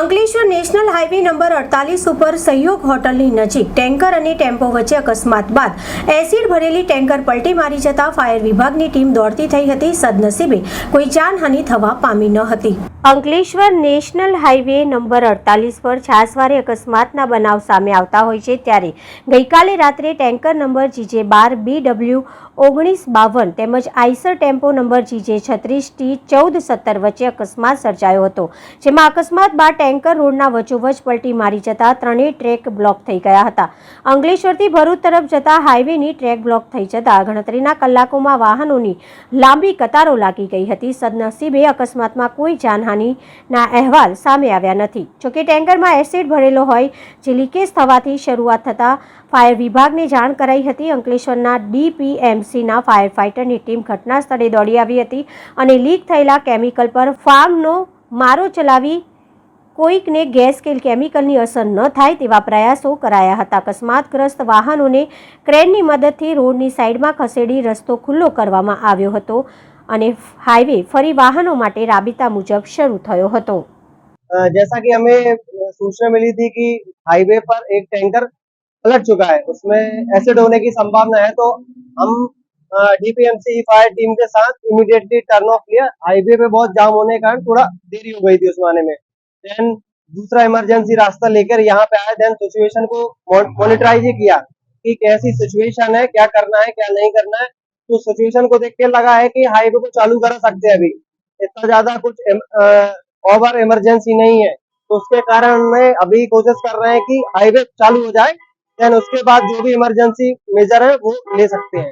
Ankleshwar national highway number અડતાલીસ ઉપર સહયોગ હોટલની નજીક ટેન્કર અને ટેમ્પો વચ્ચે અકસ્માત બાદ એસિડ ભરેલી ટેન્કર પલટી મારી જતા ફાયર વિભાગની ટીમ દોડતી થઈ હતી સદનસીબે. કોઈ જાનહાનિ થવા પામી ન હતી. અંકલેશ્વર નેશનલ હાઈવે નંબર અડતાલીસ પર છાસવારે અકસ્માતના બનાવ સામે આવતા હોય છે ત્યારે ગઈકાલે રાત્રે ટેન્કર નંબર જીજે બાર બી ડબલ્યુ ઓગણીસ બાવન તેમજ આઈસર ટેમ્પો નંબર જીજે છત્રીસ ટી ચૌદ સત્તર વચ્ચે અકસ્માત સર્જાયો હતો, જેમાં અકસ્માત બાદ ટેન્કર રોડના વચોવચ પલટી મારી જતા ત્રણેય ટ્રેક બ્લોક થઈ ગયા હતા. અંકલેશ્વરથી ભરૂચ તરફ જતા હાઈવેની ટ્રેક બ્લોક થઈ જતા ગણતરીના કલાકોમાં વાહનોની લાંબી કતારો લાગી ગઈ હતી. સદનસીબે અકસ્માતમાં કોઈ જાનહાનિના અહેવાલ સામે આવ્યા નથી. જોકે ટેન્કરમાં એસિડ ભરેલો હોય જે લીકેજ થવાથી શરૂઆત થતાં ફાયર વિભાગને જાણ કરાઈ હતી. અંકલેશ્વરના ડીપીએમસીના ફાયર ફાઇટરની ટીમ ઘટના સ્થળે દોડી આવી હતી અને લીક થયેલા કેમિકલ પર ફાર્મનો મારો ચલાવી કોઈકને ગેસ કે કેમિકલની અસર ન થાય તેવા પ્રયાસો કરાયા હતા અકસ્માતગ્રસ્ત વાહનોને ક્રેનની મદદથી રોડની સાઈડમાં ખસેડી રસ્તો ખુલ્લો કરવામાં આવ્યો હતો અને હાઈવે ફરી વાહનો માટે રાબેતા મુજબ શરૂ થયો હતો अ, जैसा कि हमें सूचना मिली थी कि हाईवे पर एक टैंकर पलट चुका है उसमें एसिड होने की संभावना है तो हम डीपीएमसी फायर टीम के साथ इमीडिएटली टर्न ऑफ लिया हाईवे पे बहुत जाम होने के कारण थोड़ा देरी हो गई थी उसमें आने में देन दूसरा इमरजेंसी रास्ता लेकर यहाँ पे आए देन सिचुएशन को मॉनिटराइज किया कि कैसी सिचुएशन है क्या करना है क्या नहीं करना है। तो सिचुएशन को देख के लगा है कि हाईवे को चालू कर सकते हैं अभी। इतना ज़्यादा कुछ ओवर इमरजेंसी नहीं है। तो उसके कारण में अभी कोशिश कर रहे हैं कि हाईवे चालू हो जाए देन उसके बाद जो भी इमरजेंसी मेजर है वो ले सकते हैं।